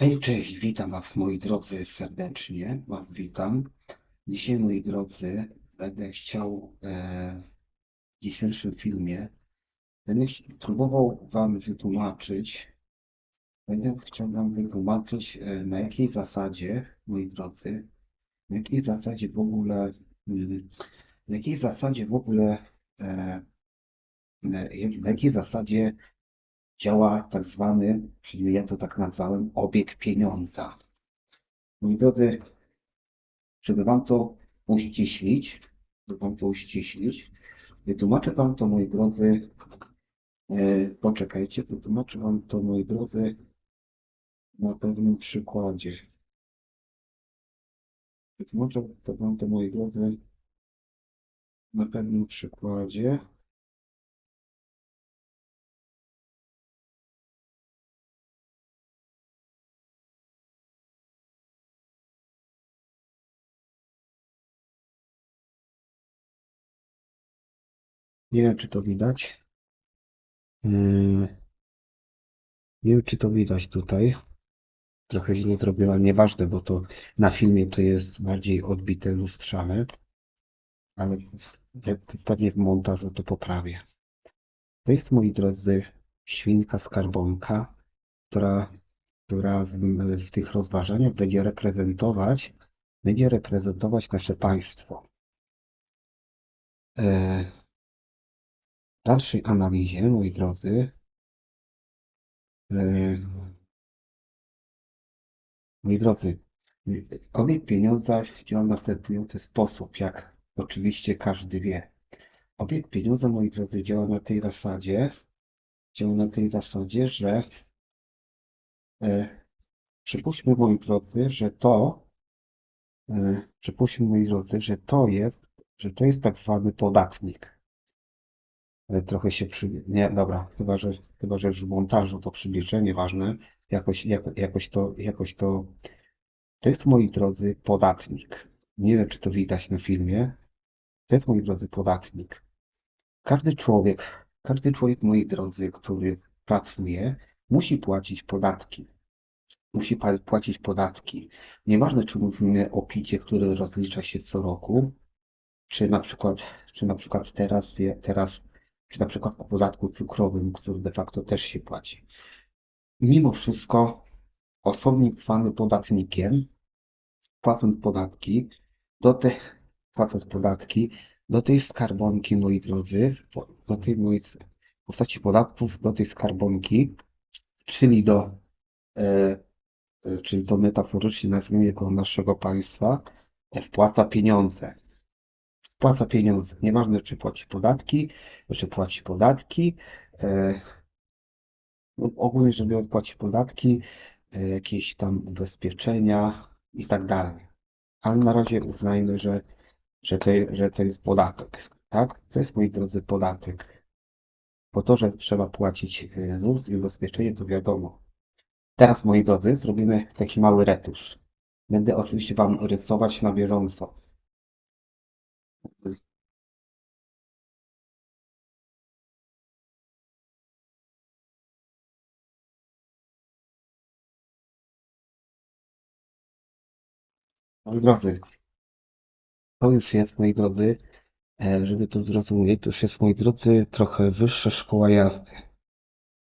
Hej, cześć, witam Was moi drodzy serdecznie, Was witam. Dzisiaj moi drodzy będę chciał e, w dzisiejszym filmie, będę próbował Wam wytłumaczyć, będę chciał Wam wytłumaczyć e, na jakiej zasadzie, moi drodzy, na jakiej zasadzie w ogóle, mm, na jakiej zasadzie w ogóle, e, na jakiej zasadzie działa tak zwany, czyli ja to tak nazwałem, obieg pieniądza. Moi drodzy, żeby Wam to uściślić, żeby Wam to uściślić, wytłumaczę Wam to, moi drodzy, e, poczekajcie, wytłumaczę Wam to, moi drodzy, na pewnym przykładzie. Wytłumaczę to Wam to, moi drodzy, na pewnym przykładzie. Nie wiem, czy to widać. Yy, Nie wiem, czy to widać tutaj. Trochę źle zrobiłem, ale nieważne, bo to na filmie to jest bardziej odbite, lustrzane. Ale pewnie w montażu to poprawię. To jest, moi drodzy, świnka skarbonka, która, która w, w tych rozważaniach będzie reprezentować, będzie reprezentować nasze państwo. W dalszej analizie, moi drodzy, e, moi drodzy, obieg pieniądza działa w następujący sposób, jak oczywiście każdy wie. Obieg pieniądza, moi drodzy, działa na tej zasadzie, działa na tej zasadzie, że e, przypuśćmy, moi drodzy, że to, e, przypuśćmy, moi drodzy, że to jest, że to jest tak zwany podatnik. Ale trochę się przy... Nie, dobra, chyba, że, chyba, że już w montażu to przybliżę, nieważne. Jakoś, jako, jakoś to, jakoś to... To jest, moi drodzy, podatnik. Nie wiem, czy to widać na filmie. To jest, moi drodzy, podatnik. Każdy człowiek, każdy człowiek, moi drodzy, który pracuje, musi płacić podatki. Musi płacić podatki. Nieważne, czy mówimy o picie, które rozlicza się co roku, czy na przykład, czy na przykład teraz, teraz, czy na przykład o podatku cukrowym, który de facto też się płaci. Mimo wszystko, osobnik zwany podatnikiem, płacąc podatki, do te, płacąc podatki, do tej skarbonki, moi drodzy, do tej mojej, w postaci podatków, do tej skarbonki, czyli do, e, e, czyli to metaforycznie nazwijmy go naszego państwa, wpłaca pieniądze. Wpłaca pieniądze. Nieważne, czy płaci podatki, czy płaci podatki. E, no, ogólnie, żeby odpłacić podatki, e, jakieś tam ubezpieczenia i tak dalej. Ale na razie uznajmy, że, że, to, że to jest podatek. Tak? To jest, moi drodzy, podatek. Po to, że trzeba płacić e, ZUS i ubezpieczenie, to wiadomo. Teraz, moi drodzy, zrobimy taki mały retusz. Będę oczywiście Wam rysować na bieżąco. Moi drodzy, to już jest, moi drodzy, e, żeby to zrozumieć, to już jest, moi drodzy, trochę wyższa szkoła jazdy.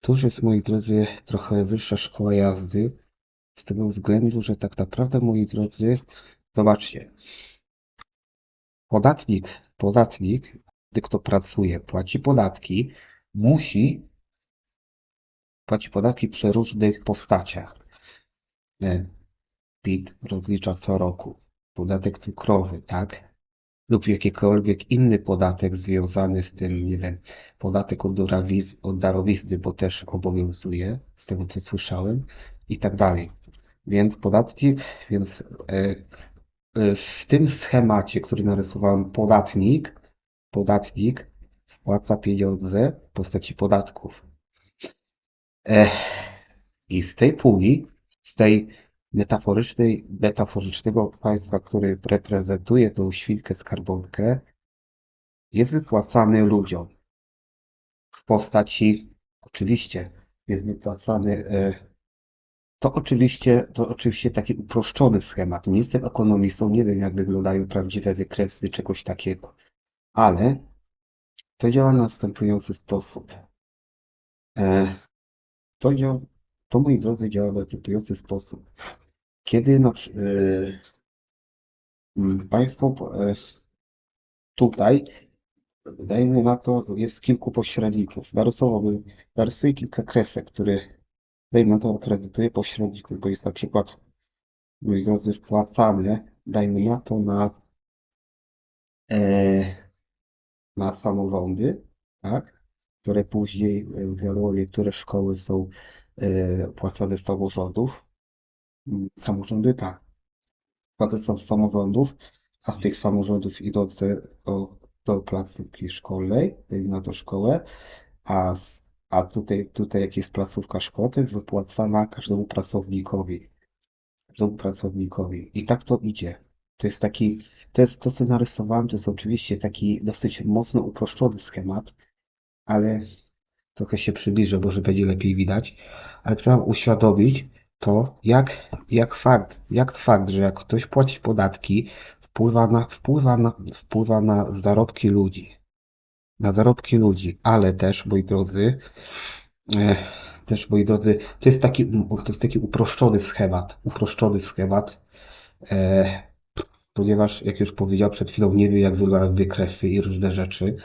To już jest, moi drodzy, trochę wyższa szkoła jazdy, z tego względu, że tak naprawdę, moi drodzy, zobaczcie, podatnik, podatnik, gdy kto pracuje, płaci podatki, musi płaci podatki w przeróżnych postaciach. E, PIT rozlicza co roku, podatek cukrowy, tak? Lub jakikolwiek inny podatek związany z tym, nie wiem, podatek od, od darowizny, bo też obowiązuje, z tego co słyszałem, i tak dalej. Więc podatnik, więc e, w tym schemacie, który narysowałem, podatnik, podatnik wpłaca pieniądze w postaci podatków. E, I z tej puli, z tej metaforycznej, metaforycznego państwa, który reprezentuje tą świnkę skarbonkę, jest wypłacany ludziom w postaci, oczywiście, jest wypłacany e, To oczywiście, to oczywiście taki uproszczony schemat. Nie jestem ekonomistą, nie wiem jak wyglądają prawdziwe wykresy czegoś takiego, ale to działa w następujący sposób. E, to, to, moi drodzy, działa w następujący sposób. Kiedy na, e, m, Państwo e, tutaj, dajmy na to, jest kilku pośredników. Narysowałbym, narysuję kilka kresek, które, dajmy na to, akredytuję pośredników, bo jest na przykład, moi drodzy, wpłacane, dajmy na to, na, e, na samorządy, tak? które później, e, wiadomo, niektóre szkoły są e, opłacane z samorządów. Mm, Samorządy, tak. Opłacane są z samorządów, a z tych samorządów idące do, do placówki szkolnej, na to szkołę, a, z, a tutaj, tutaj jak jest placówka szkoły, to jest wypłacana każdemu pracownikowi. Każdemu pracownikowi. I tak to idzie. To jest taki, to jest to, co narysowałem, to jest oczywiście taki dosyć mocno uproszczony schemat, ale trochę się przybliżę, może będzie lepiej widać, ale trzeba uświadomić to, jak, jak fakt, jak fakt, że jak ktoś płaci podatki, wpływa na, wpływa na, wpływa na zarobki ludzi. Na zarobki ludzi, ale też, moi drodzy, e, też, moi drodzy, to jest taki, to jest taki uproszczony schemat, uproszczony schemat, e, ponieważ, jak już powiedział przed chwilą, nie wiem, jak wyglądają wykresy i różne rzeczy.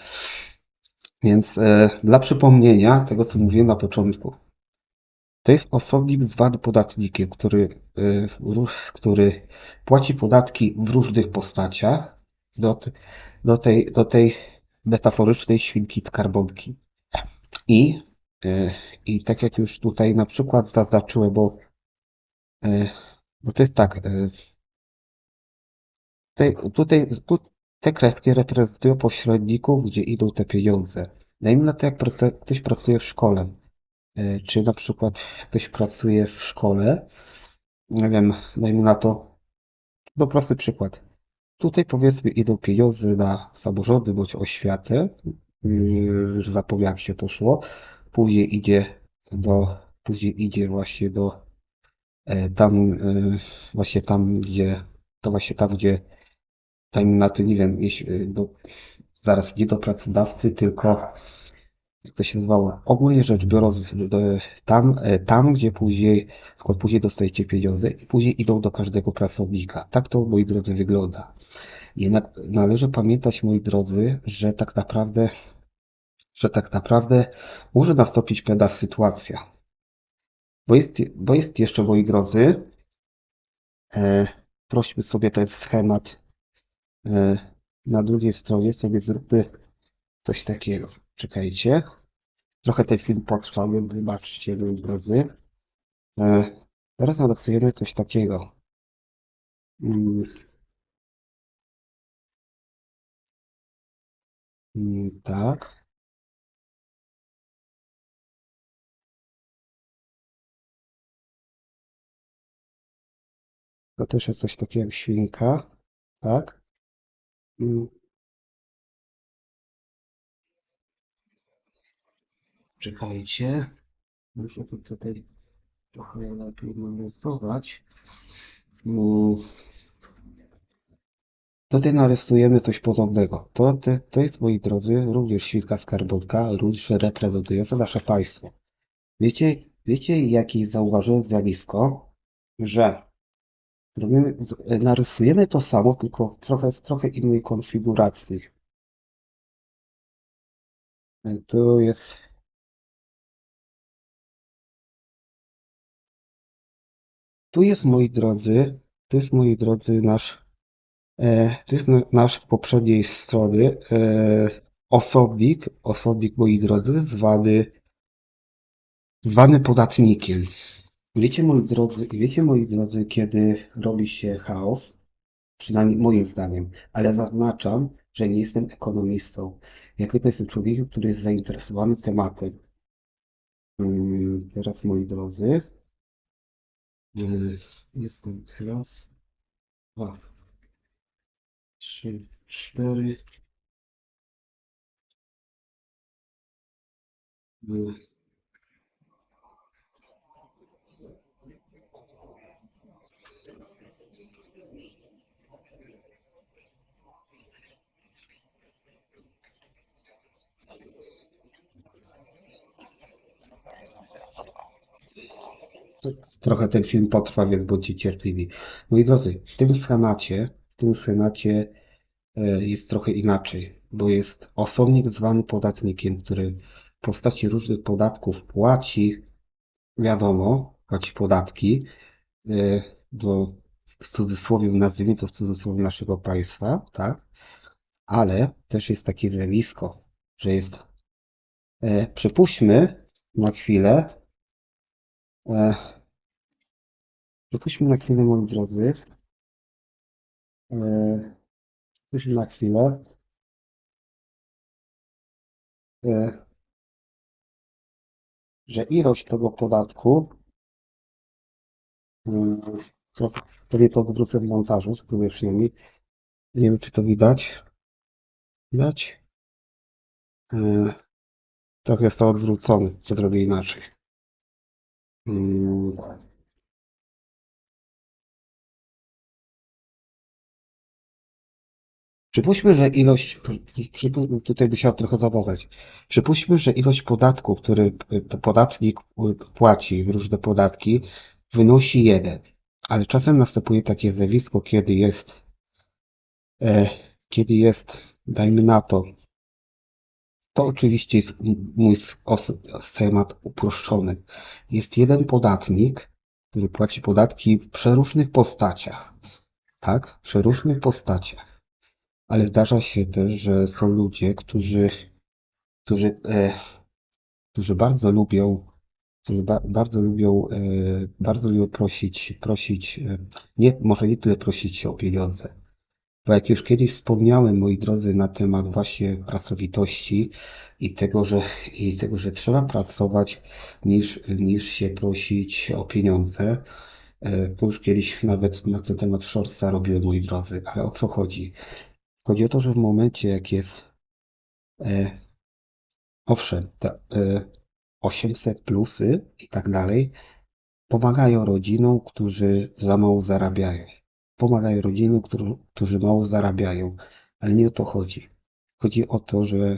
Więc e, dla przypomnienia tego, co mówiłem na początku. To jest osobnik zwany podatnikiem, który, który płaci podatki w różnych postaciach do, do, tej, do tej metaforycznej świnki skarbonki. I, e, I tak jak już tutaj na przykład zaznaczyłem, bo, e, bo to jest tak, e, tutaj, tutaj, tu, te kreski reprezentują pośredników, gdzie idą te pieniądze. Dajmy na to, jak prace- ktoś pracuje w szkole. Czy na przykład ktoś pracuje w szkole, nie wiem, dajmy na to, no prosty przykład. Tutaj powiedzmy idą pieniądze na samorządy bądź oświatę, yy, że zapomniałem się to szło. Później idzie do, później idzie właśnie do e, tam, e, właśnie tam, gdzie, to właśnie tam, gdzie, dajmy na to, nie wiem, jeśli, do, zaraz nie do pracodawcy, tylko jak to się nazywało, ogólnie rzecz biorąc, tam, e, tam, gdzie później, skąd później dostajecie pieniądze i później idą do każdego pracownika. Tak to, moi drodzy, wygląda. Jednak należy pamiętać, moi drodzy, że tak naprawdę, że tak naprawdę może nastąpić pewna sytuacja. Bo jest, bo jest jeszcze, moi drodzy, e, prośmy sobie ten schemat e, na drugiej stronie, sobie zróbmy coś takiego. Czekajcie. Trochę ten film potrwał, więc wybaczcie, moi drodzy. E, teraz narysujemy coś takiego. Mm. Mm, tak. To też jest coś takiego jak świnka. Tak. Mm, Czekajcie. Muszę tu tutaj trochę lepiej narysować. Tutaj narysujemy coś podobnego. To, te, to jest, moi drodzy, również świnka skarbonka, również reprezentująca nasze państwo. Wiecie, wiecie, jakie zauważyłem zjawisko? Że narysujemy to samo, tylko trochę, w trochę innej konfiguracji. E, Tu jest Tu jest, moi drodzy, tu jest, moi drodzy, nasz, e, tu jest na- nasz z poprzedniej strony e, osobnik, osobnik, moi drodzy, zwany, zwany podatnikiem. Wiecie, moi drodzy, wiecie, moi drodzy, kiedy robi się chaos, przynajmniej moim zdaniem, ale zaznaczam, że nie jestem ekonomistą. Ja tylko jestem człowiekiem, który jest zainteresowany tematem. Mm, Teraz, moi drodzy, jestem raz, dwa, trzy, cztery. Trochę ten film potrwa, więc bądźcie cierpliwi. Moi drodzy, w tym schemacie, w tym schemacie e, jest trochę inaczej, bo jest osobnik zwany podatnikiem, który w postaci różnych podatków płaci, wiadomo, płaci podatki e, do, w cudzysłowie, nazwijmy to w cudzysłowie naszego państwa, tak? Ale też jest takie zjawisko, że jest, e, przypuśćmy na chwilę, przypuśćmy na chwilę, moi drodzy, e, przypuśćmy na chwilę, e, że ilość tego podatku, mm, to- pewnie to wrócę w montażu, spróbuję przynajmniej, nie wiem czy to widać, widać? E, trochę jest to odwrócone, to zrobię inaczej. Przypuśćmy, że ilość, tutaj się trochę zawiązać. Przypuśćmy, że ilość podatku, który podatnik płaci różne podatki, wynosi jeden. Ale czasem następuje takie zjawisko, kiedy jest, e, kiedy jest, dajmy na to, to oczywiście jest mój schemat uproszczony. Jest jeden podatnik, który płaci podatki w przeróżnych postaciach. Tak? W przeróżnych postaciach. Ale zdarza się też, że są ludzie, którzy, którzy, e, którzy bardzo lubią, którzy ba, bardzo lubią, e, bardzo lubią prosić, prosić, e, nie, może nie tyle prosić się o pieniądze. Bo jak już kiedyś wspomniałem, moi drodzy, na temat właśnie pracowitości i tego, że, i tego, że trzeba pracować niż, niż się prosić o pieniądze, e, to już kiedyś nawet na ten temat shortsa robiłem, moi drodzy. Ale o co chodzi? Chodzi o to, że w momencie, jak jest, e, owszem, te e, 800 plusy i tak dalej, pomagają rodzinom, którzy za mało zarabiają. Pomagają rodzinom, którzy, którzy mało zarabiają, ale nie o to chodzi. Chodzi o to, że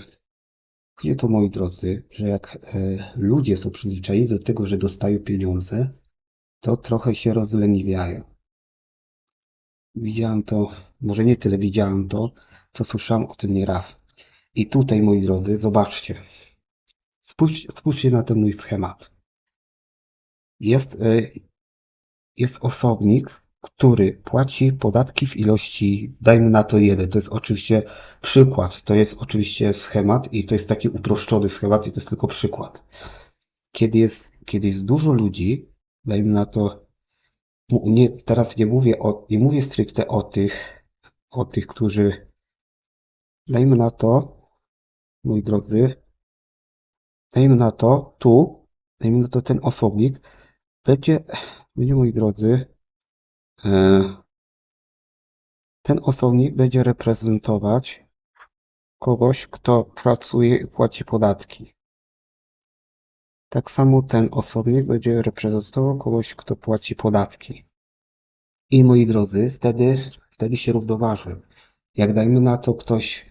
chodzi o to, moi drodzy, że jak e, ludzie są przyzwyczajeni do tego, że dostają pieniądze, to trochę się rozleniwiają. Widziałem to, może nie tyle widziałem to, co słyszałem o tym nieraz. I tutaj, moi drodzy, zobaczcie. Spójrz, spójrzcie na ten mój schemat. Jest, y, jest osobnik, który płaci podatki w ilości, dajmy na to jeden. To jest oczywiście przykład. To jest oczywiście schemat i to jest taki uproszczony schemat i to jest tylko przykład. Kiedy jest, kiedy jest dużo ludzi, dajmy na to, nie, teraz nie mówię o, nie mówię stricte o tych, o tych, którzy, dajmy na to, moi drodzy, dajmy na to, tu, dajmy na to ten osobnik, będzie, będzie moi drodzy, e, ten osobnik będzie reprezentować kogoś, kto pracuje i płaci podatki. Tak samo ten osobnik będzie reprezentował kogoś, kto płaci podatki. I moi drodzy, wtedy, wtedy się równoważy. Jak dajmy na to ktoś,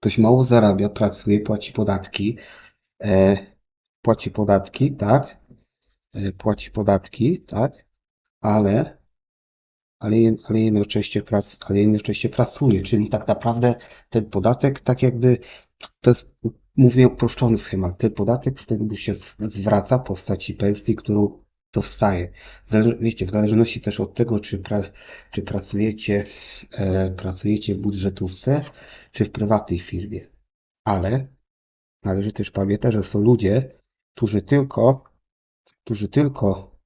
ktoś mało zarabia, pracuje, płaci podatki, e, płaci podatki, tak, e, płaci podatki, tak, ale, ale, ale, jednocześnie prac, ale jednocześnie pracuje, czyli tak naprawdę ten podatek, tak jakby, to jest, mówię, uproszczony schemat, ten podatek wtedy mu się zwraca w postaci pensji, którą dostaje. Zależy, wiecie, w zależności też od tego, czy, pra, czy pracujecie, e, pracujecie w budżetówce, czy w prywatnej firmie. Ale należy też pamiętać, że są ludzie, którzy tylko, którzy tylko,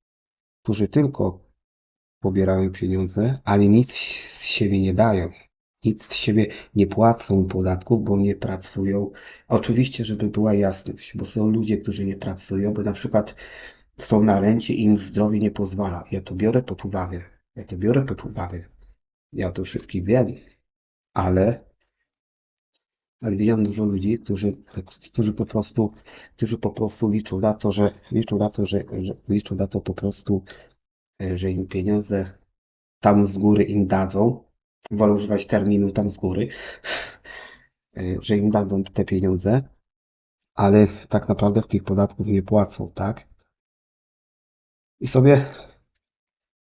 którzy tylko pobierają pieniądze, ale nic z siebie nie dają. Nic z siebie nie płacą podatków, bo nie pracują. Oczywiście, żeby była jasność, bo są ludzie, którzy nie pracują, bo na przykład są na rencie i im zdrowie nie pozwala. Ja to biorę pod uwagę. Ja to biorę pod uwagę. Ja o tym wiem. Ale, ale widziałem dużo ludzi, którzy, którzy po prostu, którzy po prostu liczą na to, że liczą na to, że, że liczą na to po prostu, e, że im pieniądze tam z góry im dadzą. Wolę używać terminu tam z góry, że im dadzą te pieniądze, ale tak naprawdę tych podatków nie płacą, tak? I sobie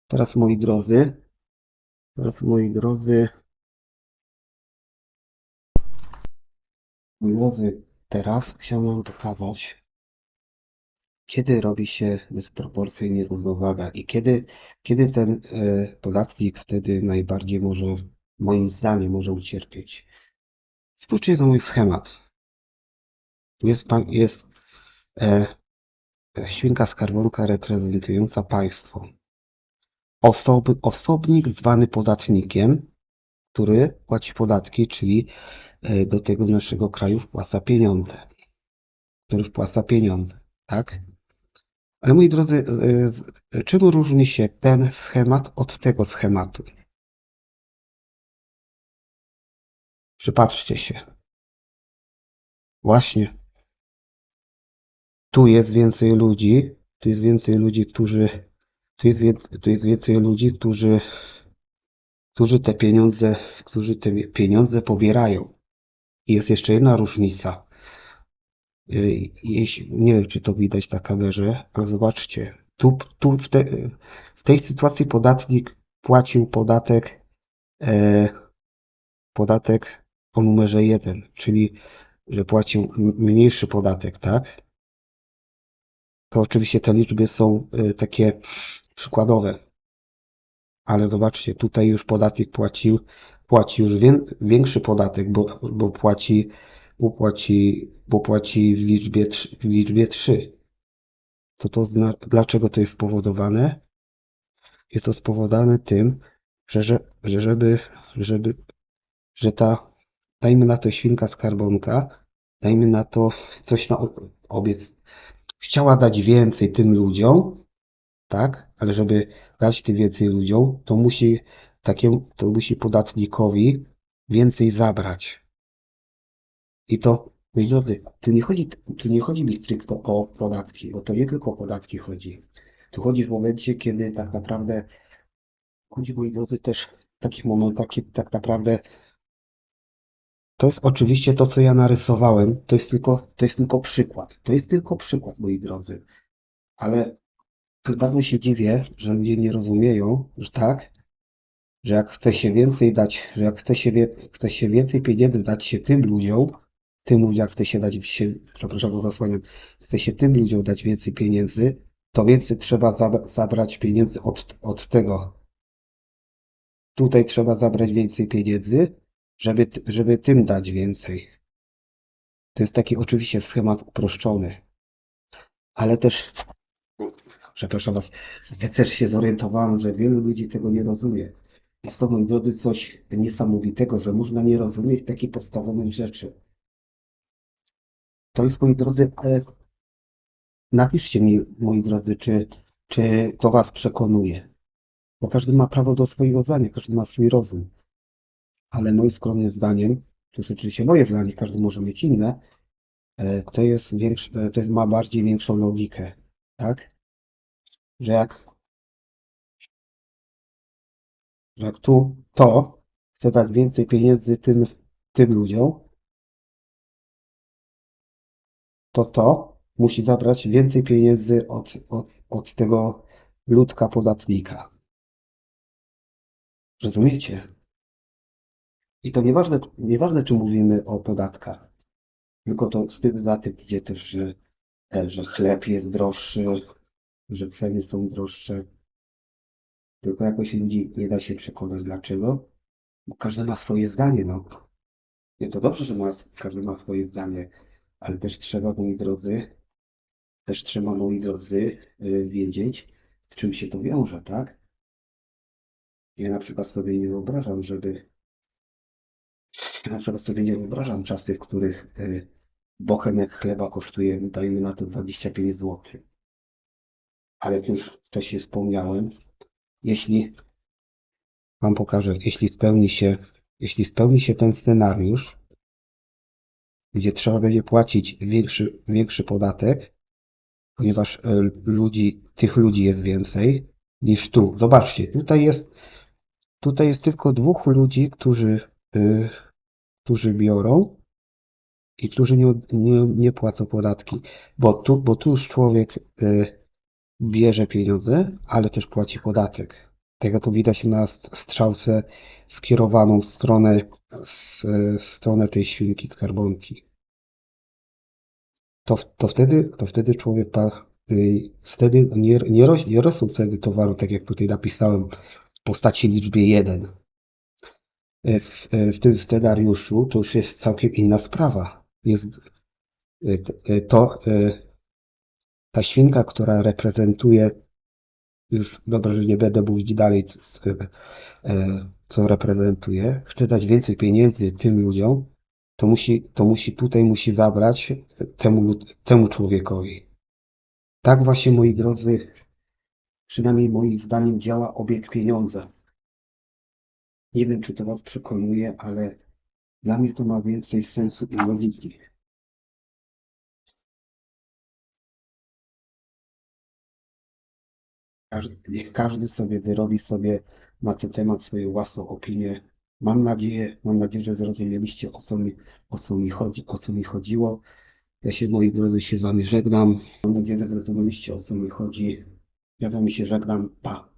teraz moi drodzy, teraz moi drodzy, moi drodzy, teraz chciałbym wam pokazać, kiedy robi się dysproporcja i nierównowaga i kiedy, kiedy ten e, podatnik wtedy najbardziej może, moim zdaniem, może ucierpieć. Spójrzcie na mój schemat. Jest, jest e, e, świnka skarbonka reprezentująca państwo. Osoby, osobnik zwany podatnikiem, który płaci podatki, czyli e, do tego naszego kraju wpłaca pieniądze. Który wpłaca pieniądze, tak? Ale moi drodzy, e, z- czym różni się ten schemat od tego schematu? Przypatrzcie się. Właśnie. Tu jest więcej ludzi, tu jest więcej ludzi, którzy, tu jest, wiec- tu jest więcej ludzi, którzy, którzy te pieniądze, którzy te pieniądze pobierają. I jest jeszcze jedna różnica. Y, Jeśli, nie wiem, czy to widać na kamerze, ale zobaczcie. Tu, tu w, te, w tej sytuacji podatnik płacił podatek, e, podatek o numerze 1, czyli że płacił mniejszy podatek, tak? To oczywiście te liczby są y, takie przykładowe. Ale zobaczcie, tutaj już podatnik płacił, płaci już wię, większy podatek, bo, bo płaci, bo płaci, bo płaci w liczbie, w liczbie 3. Co to zna, dlaczego to jest spowodowane? Jest to spowodowane tym, że, że, że żeby, żeby, że ta, dajmy na to świnka skarbonka, dajmy na to coś na ob- obiec, chciała dać więcej tym ludziom, tak? Ale żeby dać tym więcej ludziom, to musi takiemu, to musi podatnikowi więcej zabrać. I to, moi drodzy, tu nie chodzi, tu nie chodzi mi stricte o podatki, bo to nie tylko o podatki chodzi. Tu chodzi w momencie, kiedy tak naprawdę chodzi, moi drodzy, też w takich momentach, kiedy tak naprawdę to jest oczywiście to, co ja narysowałem, to jest tylko, to jest tylko przykład. To jest tylko przykład, moi drodzy. Ale bardzo się dziwię, że ludzie nie rozumieją, że tak, że jak chce się więcej dać, że jak chce się, chce się więcej pieniędzy dać się tym ludziom, tym ludziom chce się dać się, przepraszam, bo zasłaniam, chce się tym ludziom dać więcej pieniędzy, to więcej trzeba zab- zabrać pieniędzy od, od tego. Tutaj trzeba zabrać więcej pieniędzy, żeby, żeby tym dać więcej. To jest taki oczywiście schemat uproszczony. Ale też, przepraszam Was, ja też się zorientowałem, że wielu ludzi tego nie rozumie. Jest to, moi drodzy, coś niesamowitego, że można nie rozumieć takich podstawowych rzeczy. To jest, moi drodzy, ale napiszcie mi, moi drodzy, czy, czy to Was przekonuje. Bo każdy ma prawo do swojego zdania, każdy ma swój rozum. Ale moim skromnym zdaniem, to jest oczywiście moje zdanie, każdy może mieć inne, e, to jest większy, e, to jest, ma bardziej większą logikę, tak? Że jak, że jak tu to chce dać więcej pieniędzy tym, tym ludziom, to to musi zabrać więcej pieniędzy od, od, od tego ludka podatnika. Rozumiecie? I to nieważne, nieważne, czy mówimy o podatkach, tylko to z tym za tym idzie też, że, e, że chleb jest droższy, że ceny są droższe. Tylko jakoś ludzi nie da się przekonać dlaczego, bo każdy ma swoje zdanie, no. Nie, to dobrze, że ma, każdy ma swoje zdanie, ale też trzeba, moi drodzy, też trzeba, moi drodzy, y, wiedzieć, z czym się to wiąże, tak? Ja na przykład sobie nie wyobrażam, żeby. Ja na przykład sobie nie wyobrażam czasy, w których y, bochenek chleba kosztuje, dajmy na to 25 zł. Ale jak już wcześniej wspomniałem, jeśli Wam pokażę, jeśli spełni się, jeśli spełni się ten scenariusz, gdzie trzeba będzie płacić większy, większy podatek, ponieważ e, ludzi, tych ludzi jest więcej niż tu. Zobaczcie, tutaj jest, tutaj jest tylko dwóch ludzi, którzy, y, którzy biorą i którzy nie, nie, nie płacą podatki, bo tu, bo tu już człowiek, y, bierze pieniądze, ale też płaci podatek. Tego to widać na strzałce skierowaną w stronę, w stronę tej świnki skarbonki. To, to, wtedy, to wtedy człowiek, y, wtedy nie, nie, ros, nie rosną ceny towaru, tak jak tutaj napisałem, w postaci liczby 1. W, w tym scenariuszu to już jest całkiem inna sprawa. Jest y, y, to y, ta świnka, która reprezentuje, już dobrze, że nie będę mówić dalej, c- c- e, co reprezentuje, chce dać więcej pieniędzy tym ludziom, to musi, to musi tutaj musi zabrać temu, temu człowiekowi. Tak właśnie, moi drodzy, przynajmniej moim zdaniem działa obieg pieniądza. Nie wiem, czy to Was przekonuje, ale dla mnie to ma więcej sensu i logiki. Każdy, niech każdy sobie wyrobi sobie na ten temat swoją własną opinię. Mam nadzieję, mam nadzieję, że zrozumieliście o co mi, o co mi chodzi, o co mi chodziło. Ja się, moi drodzy, się z Wami żegnam. Mam nadzieję, że zrozumieliście o co mi chodzi. Ja z Wami się żegnam. Pa.